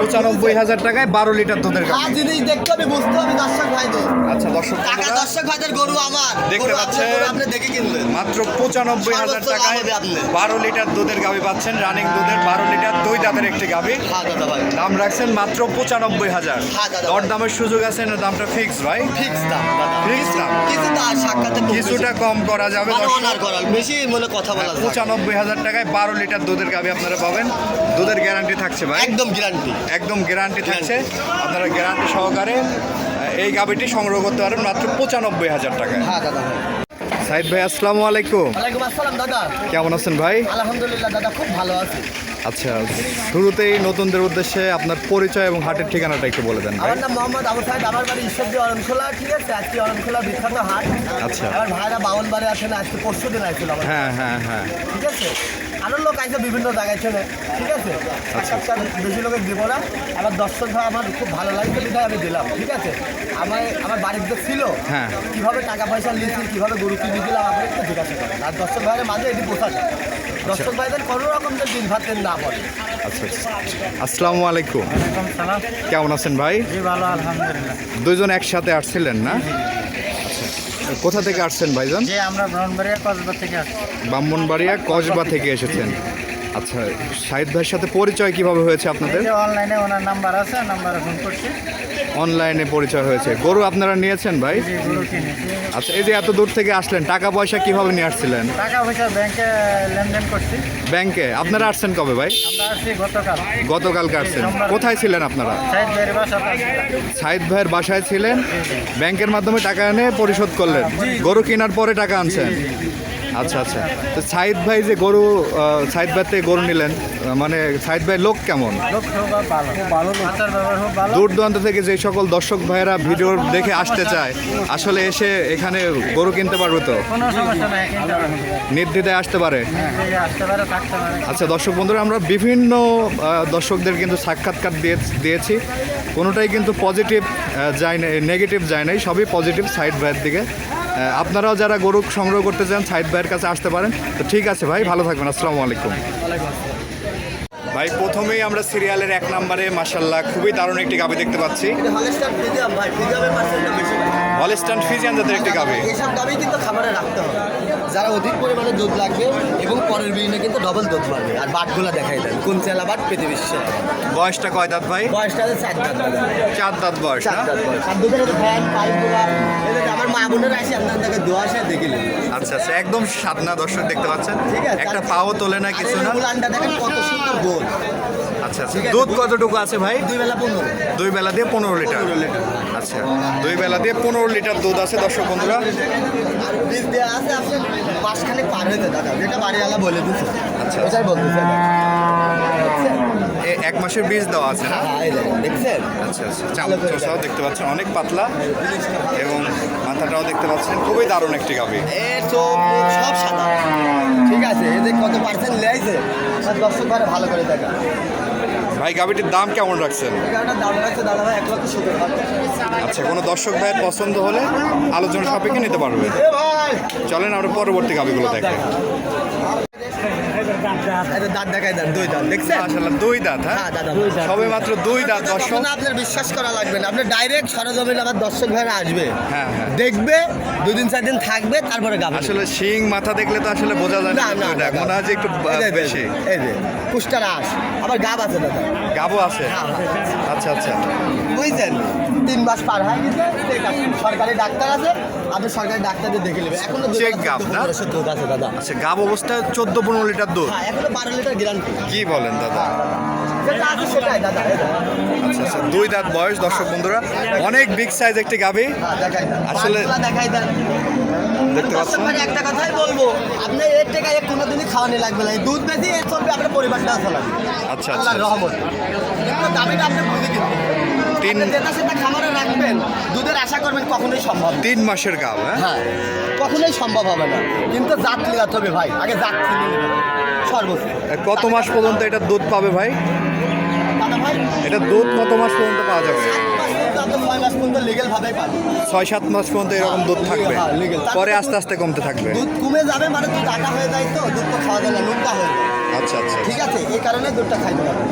পঁচানব্বই হাজার টাকায় বারো লিটার দুধের গাভী। জিনিস দেখতে হবে বুঝতে হবে দর্শক ভাইদের। আচ্ছা দর্শক টাকা দর্শক ভাইদের গরু আমার। দেখতে পাচ্ছেন। আপনি দেখে কিনবেন মাত্র পঁচানব্বই হাজার টাকায় বারো লিটার দুধের গাভী পাচ্ছেন রানিং দুধের বারো লিটার দুই দাঁতের একটি গাভী। হ্যাঁ দাম রাখছেন মাত্র পঁচানব্বই হাজার। হ্যাঁ, দর দামের সুযোগ আছে না দামটা ফিক্স ভাই? ফিক্স দাম ফিক্স দাম। কিছুটা কম করা যাবে বেশি। মানে বেশি মনে কথা বলা পঁচানব্বই হাজার টাকায় বারো লিটার দুধের গাভী আপনারা পাবেন। দুধের গ্যারান্টি থাকছে ভাই। একদম গ্যারান্টি একদম গ্যারান্টি থাকছে। আপনারা গ্যারান্টি সহকারে এই গাভীটি সংগ্রহ করতে পারেন মাত্র পঁচানব্বই হাজার টাকা হ্যাঁ দাদা ভাই সাইদ ভাই আসসালামু আলাইকুম। ওয়ালাইকুম আসসালাম দাদা। কেমন আছেন ভাই? আলহামদুলিল্লাহ দাদা খুব ভালো আছি। আচ্ছা শুরুতেই নতুনদের উদ্দেশ্যে আপনার পরিচয় এবং হাটের ঠিকানাটা একটু বলে দেন আমার নাম মোহাম্মদ আবু সাহেদ আমার বাড়ি ঈশ্বরদী অরণখোলা ঠিক আছে? আজকে অরণখোলা বিখ্যাত হাট। আচ্ছা। আমার ভাইরা বাউন বাড়ি আসেন আজকে পরশু দিন আসছিল হ্যাঁ হ্যাঁ হ্যাঁ। ঠিক আছে? আরও লোক আছে বিভিন্ন জায়গায় ছেলে ঠিক আছে? আচ্ছা। একটা বেশি লোকের দিব না। আমার দর্শক ভাই আমার খুব ভালো লাগছে বিধায় আমি দিলাম ঠিক আছে? আমার আমার বাড়িতে ছিল। হ্যাঁ। কীভাবে টাকা পয়সা লিখি কীভাবে গরু কিনে দিলাম আপনি একটু জিজ্ঞাসা করেন আর দর্শক ভাইয়ের মাঝে এটি পোষা যায়। দর্শক ভাইদের কোনো রকম যে দিন ভাতের না পড়ে আচ্ছা আচ্ছা আসসালামু আলাইকুম। কেমন আছেন ভাই? ভালো আলহামদুলিল্লাহ। দুইজন একসাথে আসছিলেন না? আচ্ছা কোথা থেকে আসছেন ভাইজান? যে আমরা ব্রাহ্মণবাড়িয়া কসবা থেকে আসছি। ব্রাহ্মণবাড়িয়া কসবা থেকে। এসেছেন। আচ্ছা শাহিদ ভাইয়ের সাথে পরিচয় কীভাবে হয়েছে আপনাদের? অনলাইনে ওনার নাম্বার আছে নাম্বারে ফোন করছি। অনলাইনে পরিচয় হয়েছে। গরু আপনারা নিয়েছেন ভাই? আচ্ছা এই যে এত দূর থেকে আসলেন টাকা পয়সা কীভাবে নিয়ে আসছিলেন? টাকা পয়সা ব্যাংকে লেনদেন করছি। ব্যাংকে আপনারা আসছেন কবে ভাই? আমরা আসছি গতকাল। গতকালকে আসছেন। কোথায় ছিলেন আপনারা? সাইড বের বাসা সাইদ ভাইয়ের বাসায় ছিলেন? ব্যাংকের মাধ্যমে টাকা এনে পরিশোধ করলেন। গরু কেনার পরে টাকা আনছেন? আচ্ছা আচ্ছা। তো সাইদ ভাই যে গরু সাইদ ভাই থেকে গরু নিলেন মানে সাইদ ভাই লোক কেমন? দূর দূরান্ত থেকে যে সকল দর্শক ভাইয়েরা ভিডিও দেখে আসতে চায়, আসলে এসে এখানে গরু কিনতে পারবে তো? নির্দ্বিধায় আসতে পারে? আচ্ছা দর্শক বন্ধুরা, আমরা বিভিন্ন দর্শকদের কিন্তু সাক্ষাৎকার দিয়ে, দিয়েছি। কোনোটাই কিন্তু পজিটিভ যায় নেগেটিভ যায় নাই, সবই পজিটিভ সাইড ভাইয়ের দিকে। আপনারাও যারা গরু সংগ্রহ করতে চান সাইদ ভাইয়ের কাছে আসতে পারেন। তো ঠিক আছে ভাই ভালো থাকবেন আসসালামু আলাইকুম। ভাই প্রথমেই আমরা সিরিয়ালের এক নম্বরে মাসাল্লাহ খুবই দারুণ একটি গাবি দেখতে পাচ্ছি। হলস্টান ফিজিয়ান জাতের একটি গাবি। এইসব গাবি কিন্তু খাবারে রাখতে হবে। যারা অধিক পরিমাণে দুধ লাগবে এবং পরের বিনে কিন্তু ডবল দুধ পাবে। আর বাটগুলো দেখাই দেন কোন চেলা বাট পেতে বিশ্বে বয়সটা কয় দাঁত ভাই? বয়সটা চার দাঁত চার দাঁত বয়স চার দাঁত বয়স। আর দুধের ফ্যান পাইপগুলা আমার মা বোনেরা আসে আপনার দেখে দোয়া আসে দেখে নেবে। আচ্ছা আচ্ছা একদম সাদনা দর্শক দেখতে পাচ্ছেন। ঠিক আছে। একটা পাও তোলে না কিছু না। দেখেন কত সুন্দর গোল। আচ্ছা আচ্ছা। দুধ কতটুকু আছে ভাই? দুই বেলা পনেরো। দুই বেলা দিয়ে পনেরো লিটার। আচ্ছা দুই বেলা দিয়ে পনেরো লিটার দুধ আছে দর্শক বন্ধুরা। আচ্ছা। এক মাসের বীজ দেওয়া আছে না? হ্যাঁ আচ্ছা আচ্ছা। চোষাও দেখতে পাচ্ছেন অনেক পাতলা এবং মাথাটাও দেখতে পাচ্ছেন খুবই দারুণ একটি গাভি। সব সাদা। ঠিক আছে এদের কত পার্সেন্ট দর্শক ভালো করে দেখা ভাই গাভিটির দাম কেমন রাখছেন? আচ্ছা কোনো দর্শক ভাইয়ের পছন্দ হলে আলোচনা সাপেক্ষে নিতে পারবে। চলেন আমরা পরবর্তী গাভিগুলো দেখেন দাঁত। দেখাই দেন দুই দাঁত দেখছেন? মাশাআল্লাহ দুই দাঁত হ্যাঁ? হ্যাঁ দাদা সবে মাত্র দুই দাঁত দর্শক। আপনার বিশ্বাস করা লাগবে না। আপনি ডাইরেক্ট সরজমিন আবার দর্শক ভাইরা আসবে। হ্যাঁ হ্যাঁ। দেখবে দুদিন চার দিন থাকবে তারপরে গাবে। আসলে শিং মাথা দেখলে তো আসলে বোঝা যায় না। মনে হয় যে একটু এই বেশি। এই যে কুষ্টার আস আবার গাব আছে দাদা। গাবো আছে? হ্যাঁ, আচ্ছা আচ্ছা। বুঝছেন? তিন মাস পার হয়ে সরকারি ডাক্তার আছে আপনি সরকারি ডাক্তারদের দেখে নেবেন। এখনও আছে, গাব, না? আছে দাদা। আচ্ছা গাব অবস্থায় চোদ্দ পনেরো লিটার দুধ। হ্যাঁ এখনও বারো লিটার গ্যারান্টি কি বলেন দাদা? আচ্ছা আচ্ছা দুই দাঁত বয়স দর্শক বন্ধুরা। অনেক বিগ সাইজ একটি গাভি। হ্যাঁ আসলে- দেখাই দেন। দেখতে পাচ্ছেন? একটা কথাই বলব আপনি এর টাকায় কোনোদিনই খাওয়ানি লাগবে না। দুধ বেশি এর চলবে আপনার পরিবারটা চালাবে আচ্ছা, আচ্ছা। রহমত। কিন্তু দামিটা আপনি বুঝে তিন- তিন যেটা সেটা খামারে রাখবেন দুধের আশা করবেন কখনোই সম্ভব না। তিন মাসের গাব হ্যাঁ? হ্যাঁ কখনোই সম্ভব হবে না। কিন্তু জাত লিয়াতে হবে ভাই আগে জাত চিনি নিতে হবে। সর্বোচ্চ কত মাস পর্যন্ত এটা দুধ পাবে ভাই? দাদা ভাই? এটা দুধ কত মাস পর্যন্ত পাওয়া যাবে? ছয় মাস পর্যন্ত লিগেল পাবেন ছয় সাত মাস পর্যন্ত এরকম দুধ থাকবে? হ্যাঁ, legal। পরে আস্তে আস্তে কমতে থাকবে? দুধ কমে যাবে মানে দুধ আটা হয়ে যায় তো দুধ তো খাওয়া যায় না নুনটা হয়ে যায়। আচ্ছা আচ্ছা। ঠিক আছে? এই কারণে দুধটা খাইতে হবে।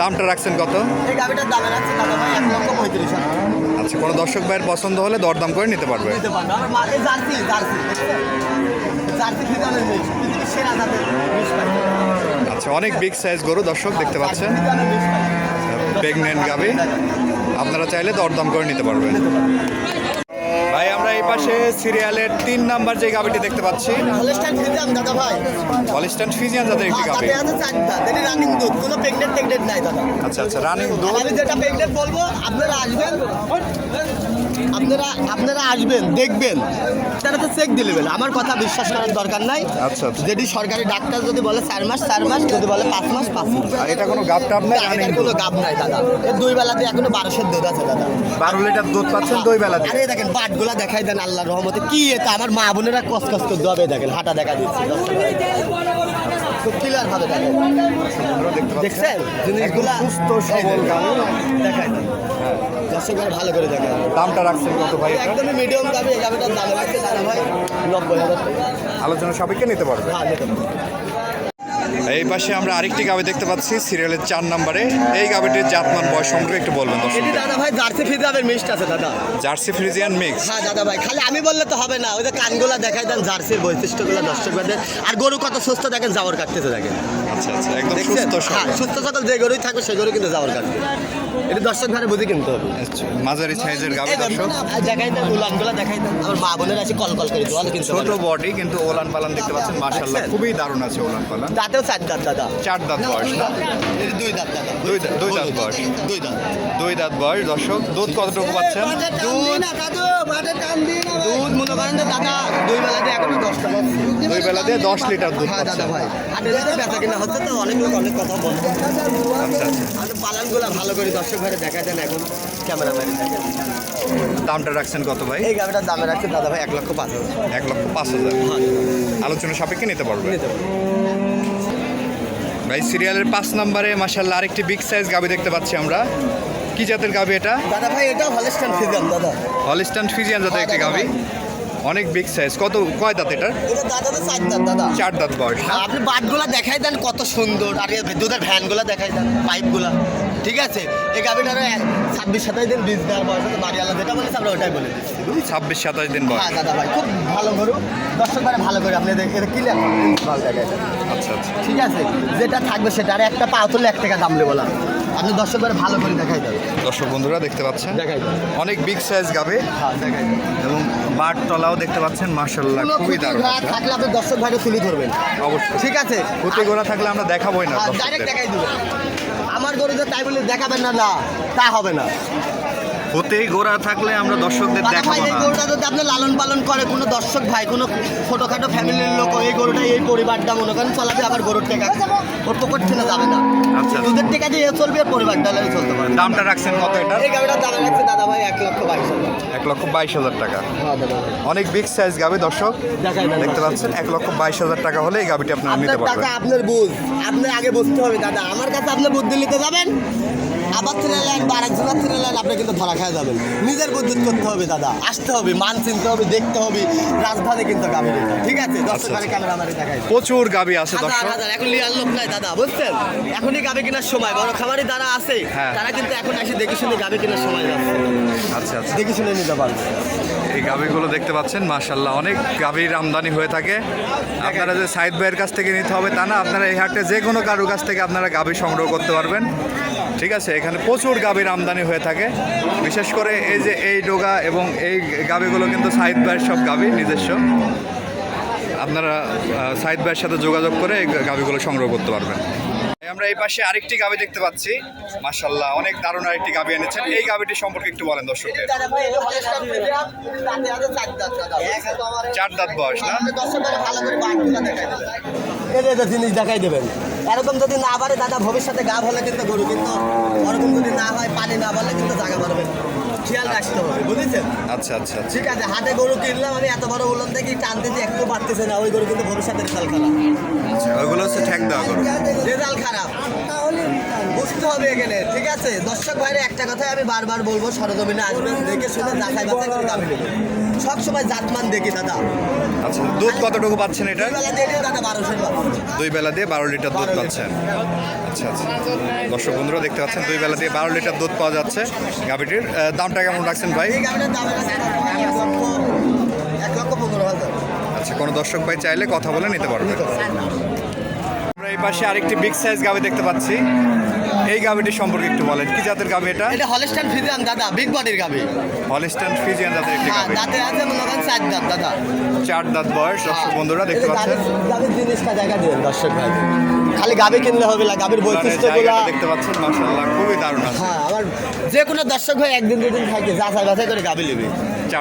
দামটা রাখছেন কত? এই গাভিটার দামে রাখছে দাদা ভাই এক লক্ষ পঁয়ত্রিশ আচ্ছা কোনো দর্শক ভাইয়ের পছন্দ হলে দরদাম করে নিতে পারবে। নিতে পারবে। আমার মা জার্সি জার্সি জার্সি ফিজানের মেয়ে সেরা জাতের আচ্ছা অনেক বিগ সাইজ গরু দর্শক দেখতে পাচ্ছেন। প্রেগনেন্ট গাবি। আপনারা চাইলে দরদাম করে নিতে পারবেন। এই পাশে সিরিয়ালের তিন নাম্বার যে গাবিটি দেখতে পাচ্ছি। ফিজিয়ান দাদা ভাই। হলিস্টান ফিজিয়ান জাতের একটি গাবি। আছে চারটা। এটি রানিং দুধ কোনো প্রেগনেন্ট টেগনেন্ট নাই দাদা। আচ্ছা আচ্ছা রানিং দুধ। আমি যেটা বলব আপনারা আসবেন। আপনারা আপনারা আসবেন দেখবেন। তারা তো চেক দিলেবেন আমার কথা বিশ্বাস করার দরকার নাই। আচ্ছা আচ্ছা। যদি সরকারি ডাক্তার যদি বলে চার মাস চার মাস যদি বলে পাঁচ মাস পাঁচ মাস। এটা কোনো গাবটা টাপ রানিং এটার কোনো গাব নাই দাদা। এর দুই বেলাতে এখনও বারোশের দুধ আছে দাদা। বারো লিটার দুধ পাচ্ছেন দুই বেলাতে? আরে দেখেন বাটগুলা দেখাই দেন আল্লাহর রহমতে। কি এটা আমার মা বোনেরা কস কস করে দবে দেখেন হাঁটা দেখা দিচ্ছে। খুব ক্লিয়ার ভাবে। দেখছেন? জিনিসগুলা সুস্থ সবল দর্শকরা ভালো করে দেখেন। দামটা রাখছেন কত ভাই? একদমই মিডিয়াম দামে এই গাভিটার দাম রাখছে দাদা ভাই নব্বই হাজার আলোচনা সবাইকে নিতে পারবে। হ্যাঁ নিতে পারবেন। এই পাশে আমরা আরেকটি গাবি দেখতে পাচ্ছি সিরিয়ালের চার নম্বরে। এই গাবিটির জাতমান বয়স সম্পর্কে একটু বলবেন এটি দাদা ভাই জার্সি ফ্রিজিয়ানের মিক্স আছে দাদা। জার্সি ফ্রিজিয়ান মিক্স হ্যাঁ দাদা ভাই খালি আমি বললে তো হবে না ওই যে কানগুলা দেখাই দেন জার্সির বৈশিষ্ট্যগুলো দর্শক আর গরু কত সুস্থ দেখেন জাবর কাটতেছে দেখেন। আচ্ছা আচ্ছা একদম সুস্থ হ্যাঁ সুস্থ সকল যে গরুই থাকবে সে গরু কিন্তু জাবর কাটবে। এটা দর্শক ঘরে বুঝে কিনতে হবে। মাঝারি সাইজের দর্শক দেখাই দেন উলানগুলা দেখাই দেন আমার মা বোনের আছে কল কল করে দোয়ালে কিনতে ছোট বডি কিন্তু ওলান পালান দেখতে পাচ্ছেন দেখছেন? খুবই দারুণ আছে ওলান পালান। দাঁতেও চার দাঁত দাদা। চার দাঁত বয়স দুই দাঁত দাদা দুই দাঁত- দুই দাঁত বয়স। দুই দাঁত। দুই দাঁত বয়স দর্শক দুধ কতটুকু পাচ্ছেন? দুধ? মনে করেন দাদা। দুই বেলাতে এখনও দশটা দুই বেলা দিয়ে দশ লিটার দুধ হ্যাঁ দাদা ভাই। বেচা কিনা হচ্ছে তো অনেক লোক অনেক কথা বলছে আচ্ছা আচ্ছা। পালানগুলো ভালো করে দর্শক ভাইরে দেখা দেন এখন ক্যামেরা বাইরে দেখেন দামটা রাখছেন কত ভাই? এই গাড়িটার দামে রাখছে দাদা ভাই এক লক্ষ পাঁচ হাজার। এক লক্ষ পাঁচ হাজার। আলোচনা সাপেক্ষে নিতে পারবে। নিতে। ভাই সিরিয়ালের পাঁচ নম্বরে মাশাল্লাহ আরেকটি বিগ সাইজ গাবি দেখতে পাচ্ছি আমরা। কি জাতের গাবি এটা? দাদা ভাই এটাও হলস্টান ফিজাম দাদা। হলিস্টান ফিজিয়ান জাতের একটি গাবি। অনেক বিগ সাইজ কত কয় দাঁত এটার? এটা দাদা তো চার দাঁত দাদা। চার দাঁত বয়স আপনি বাটগুলা দেখাই দেন কত সুন্দর। আর দুধের ভ্যানগুলা দেখাই দেন পাইপগুলা ঠিক আছে? এই গাভিটারও ছাব্বিশ সাতাশ দিন বীজ দেওয়ার বয়স আছে বাড়িওয়ালা যেটা বলেছে আমরা ওটাই বলে দিচ্ছি। ছাব্বিশ সাতাশ দিন বয়স। হ্যাঁ দাদা ভাই খুব ভালো গরু। দর্শক মানে ভালো করে আপনি দেখে দেখাই আচ্ছা আচ্ছা। ঠিক আছে? যেটা থাকবে সেটা আর একটা পা তুললে এক টাকা দাম নেব না। আপনি দর্শকদের ভালো করে দেখাই দেন দর্শক বন্ধুরা দেখতে পাচ্ছেন? দেখাই অনেক বিগ সাইজ গাবে। হ্যাঁ দেখাই এবং বাট তলাও দেখতে পাচ্ছেন মার্শাল্লাহ খুবই দারুণ। থাকলে আপনি দর্শক ভাগে তুলে ধরবেন। অবশ্যই। ঠিক আছে? প্রতি গোড়া থাকলে আমরা দেখাবোই না ডাইরেক্ট দেখাই দেবো আমার গরু যে তাই বলে দেখাবেন না না তা হবে না। প্রতি গোড়া থাকলে আমরা দর্শকদের দেখাবো এই গরুটা যদি আপনি লালন পালন করে কোনো দর্শক ভাই কোনো ছোটখাটো ফ্যামিলির লোক এই গরুটা এই পরিবারটা মনে করেন চলাবে আবার গরুর টেকা ওর পকেট থেকে যাবে না। আচ্ছা। দুধের টেকা দিয়ে চলবে আর পরিবারটা চলতে পারে। দামটা রাখছেন কত এটা? এই গাড়িটার দাম রাখছে দাদা ভাই এক লক্ষ বাইশ হাজার। এক লক্ষ বাইশ হাজার টাকা। হ্যাঁ অনেক বিগ সাইজ গাবে দর্শক। দেখতে পাচ্ছেন এক লক্ষ বাইশ হাজার টাকা হলে এই গাবিটি আপনারা নিতে আপনার পারবেন। আপনার বুঝ। আপনি আগে বুঝতে হবে দাদা। আমার কাছে আপনি বুদ্ধি নিতে যাবেন? আবার ছেড়ে নেন বা আরেকজনের ছেড়ে নেন আপনি কিন্তু ধরা খাওয়া যাবেন। নিজের বুদ্ধি করতে হবে দাদা। আসতে হবে মান চিনতে হবে দেখতে হবে। রাজধানী কিন্তু গাবি ঠিক আছে? দশ আচ্ছা, ক্যামেরা মারি দেখাই প্রচুর গাবি আছে দর্শক। এখন লিয়ার লোক নাই দাদা বুঝছেন? এখনই গাবি কেনার সময়। বড় খামারি যারা আছে হ্যাঁ। তারা কিন্তু এখন এসে দেখে শুনে গাবি কেনার সময় যাচ্ছে। আচ্ছা আচ্ছা। দেখে শুনে নিতে পারবে। এই গাভিগুলো দেখতে পাচ্ছেন মাশাল্লাহ অনেক গাভীর আমদানি হয়ে থাকে। আপনারা যে সাইদ ভাইয়ের কাছ থেকে নিতে হবে তা না আপনারা এই হাটে যে কোনো কারোর কাছ থেকে আপনারা গাভী সংগ্রহ করতে পারবেন। ঠিক আছে? এখানে প্রচুর গাভীর আমদানি হয়ে থাকে। বিশেষ করে এই যে এই ডোগা এবং এই গাভীগুলো কিন্তু সাইদ ভাইয়ের সব গাভী নিজস্ব। আপনারা সাইদ ভাইয়ের সাথে যোগাযোগ করে এই গাভীগুলো সংগ্রহ করতে পারবেন। আমরা এই পাশে আরেকটি গাবি দেখতে পাচ্ছি। মাশাল্লাহ অনেক দারুণ আরেকটি গাবি এনেছেন। এই গাভীটি সম্পর্কে একটু বলেন দর্শকদের। চার দাঁত বয়স, না? ভালো যে যে জিনিস দেখাই দেবেন। এরকম যদি না পারে দাদা ভবিষ্যতে গা হলে কিন্তু গরু কিন্তু ওরকম যদি না হয় পানি না বললে কিন্তু জায়গা পারবে খেয়াল রাখতে হবে বুঝেছেন? আচ্ছা আচ্ছা আচ্ছা। ঠিক আছে হাতে গরু কিনলাম আমি এত বড় উলন দেখি টানতে যে একটু পারতেছে না ওই গরু কিন্তু ভবিষ্যতের রেজাল্ট খারাপ। ওইগুলো হচ্ছে ঠ্যাক দেওয়া করো রেজাল্ট খারাপ। বুঝ আসতে হবে এখানে ঠিক আছে? দর্শক ভাইরে একটা কথাই আমি বারবার বলব সরজমিনে আসবেন দেখে শুনে যাচাই বাছাই করে দাবি নেবেন সবসময় জাতমান দেখি দাদা। আচ্ছা দুধ কতটুকু পাচ্ছেন এটা? দুই বেলা দিয়ে বারো লিটার দুধ পাচ্ছেন। আচ্ছা আচ্ছা। দর্শক বন্ধুরা দেখতে পাচ্ছেন দুই বেলা দিয়ে বারো লিটার দুধ পাওয়া যাচ্ছে গাভিটির। দামটা কেমন রাখছেন ভাই? আচ্ছা কোনো দর্শক ভাই চাইলে কথা বলে নিতে পারবে। আমরা এই পাশে আরেকটি বিগ সাইজ গাভি দেখতে পাচ্ছি। এই গাভিটি সম্পর্কে একটু বলেন কি জাতের গাভি এটা? এটা হলস্টান ফিজিয়ান দাদা বিগ বডির গাবি। হলস্টাইন ফিজিয়ান জাতের একটি হ্যাঁ গাভি দাঁতে আছে মনে করেন চার দাঁত দাদা। চার দাঁত বয়স দর্শক বন্ধুরা দেখতে পাচ্ছেন? গাবির জিনিসটা দেখা দিন দর্শক ভাই। খালি গাবি কিনলে হবে না গাবির বৈশিষ্ট্যগুলো দেখতে পাচ্ছেন মাশাআল্লাহ খুবই দারুণ আছে। হ্যাঁ আমার যে কোনো দর্শক ভাই একদিন দুদিন থাকে যাচাই বাছাই করে গাবি নেবে।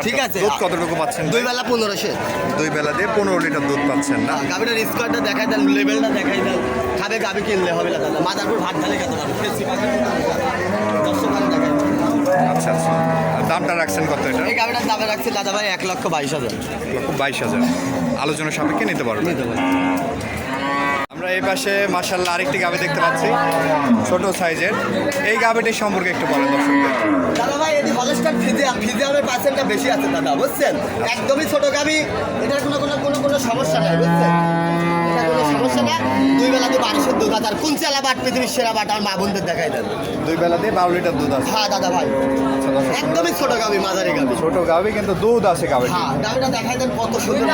ঠিক আছে দুধ কতটুকু পাচ্ছেন? দুই বেলা পনেরোশো। দুই বেলা দিয়ে পনেরো লিটার দুধ পাচ্ছেন না? গাবিটার স্কোয়ারটা দেখাই দেন লেভেলটা দেখাই দেন। খাবে গাবি কিনলে হবে না দাদা মাদারপুর ভাত ঢালে খেতে পারবে। দর্শক। আচ্ছা আচ্ছা। দামটা রাখছেন কত এটা? এই গাবিটার দামে রাখছি দাদা ভাই এক লক্ষ বাইশ হাজার। লক্ষ বাইশ হাজার। আলোচনা সাপেক্ষে নিতে পারবেন। নিতে আমরা এই পাশে মাসাল্লাহ আরেকটি গাভি দেখতে পাচ্ছি। ছোট সাইজের। এই গাভিটির সম্পর্কে একটু বলেন দর্শকদের। দাদা ভাই এটি হলস্টার ফিজিয়াম ফিজিয়ামের পার্সেন্টটা বেশি আছে দাদা বুঝছেন? একদমই ছোট গাবি এটার কোনো কোনো কোনো কোনো সমস্যা নাই হাজার কোন চালা বাট পৃথিবীর সেরা বাট আমার মা বোনদের দেখাই দেন। দুই বেলা দিয়ে বারো লিটার দুধ আছে। হ্যাঁ দাদা ভাই। একদমই ছোট গাবি মাঝারি গাবি। ছোট গাভি কিন্তু দুধ আছে গাভিটি হ্যাঁ গাবিটা দেখাই দেন কত সুন্দর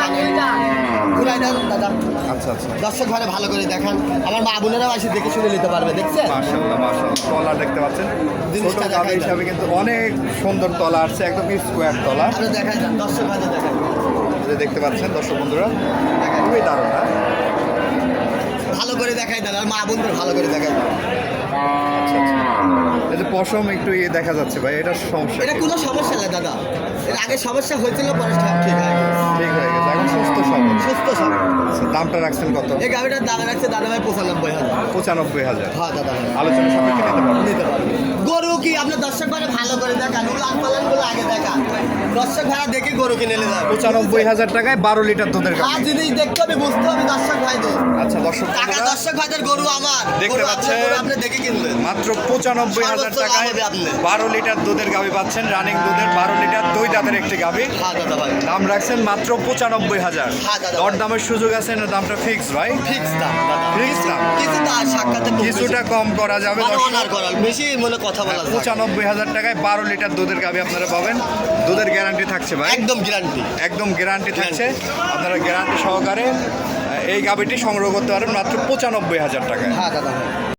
ঘুরাই দেন দাদা। আচ্ছা আচ্ছা। দর্শক ঘরে ভালো করে দেখান। আমার মা বোনেরাও এসে দেখে শুনে নিতে পারবে দেখছেন? মাশাল্লাহ মাশাল্লাহ তলা দেখতে পাচ্ছেন? জিনিসটা গাভি হিসাবে কিন্তু অনেক সুন্দর তলা আসছে একদম স্কোয়ার তলা। দেখাই দেন দর্শক ভাই যে দেখতে পাচ্ছেন দর্শক বন্ধুরা খুবই দারুণ হ্যাঁ? ভালো করে দেখাই দাদা। আর মা বোনদের ভালো করে দেখাই। দেন যে পশম একটু ইয়ে দেখা যাচ্ছে ভাই এটা সমস্যা এটা কোনো সমস্যা না দাদা। এর আগে সমস্যা হয়েছিল পরে ঠিক হয়ে ঠিক হয়ে সুস্থ সবল সুস্থ সব আচ্ছা, দামটা রাখছেন কত? এই গাড়িটার দাম রাখছে দাদা ভাই পঁচানব্বই হাজার। পঁচানব্বই হাজার। হ্যাঁ দাদা ভাই। আলোচনা সাপেক্ষে নিতে পারবেন। নিতে পারবে গরু কি আপনার দর্শক ভাই ভালো করে দেখান? উলান পালান আগে দেখান। দর্শক ভাড়া দেখে গরু কিনে নিয়ে যাবে। পঁচানব্বই হাজার টাকায় বারো লিটার দুধের আর জিনিস দেখতে হবে বুঝতে হবে দর্শক ভাইদের। আচ্ছা দর্শক টাকা দর্শক ভাইদের গরু আমার। দেখতে পাচ্ছেন? আপনি দেখে মাত্র পঁচানব্বই হাজার টাকায় বারো লিটার দুধের গাভি পাচ্ছেন। রানিং দুধের বারো লিটার দুই দাঁতের একটি গাভি। হ্যাঁ দাম রাখছেন মাত্র পঁচানব্বই হাজার। হ্যাঁ, দর দামের সুযোগ আছে না দামটা ফিক্স ভাই? ফিক্স দাম ফিক্স দাম। কিছু না সাক্ষাতে কিছুটা কম করা যাবে। বেশি মনে কথা বলা পঁচানব্বই হাজার টাকায় বারো লিটার দুধের গাভি আপনারা পাবেন। দুধের গ্যারান্টি থাকছে ভাই। একদম গ্যারান্টি একদম গ্যারান্টি থাকছে। আপনারা গ্যারান্টি সহকারে এই গাভিটি সংগ্রহ করতে পারেন মাত্র পঁচানব্বই হাজার টাকায়। হ্যাঁ দাদা ভাই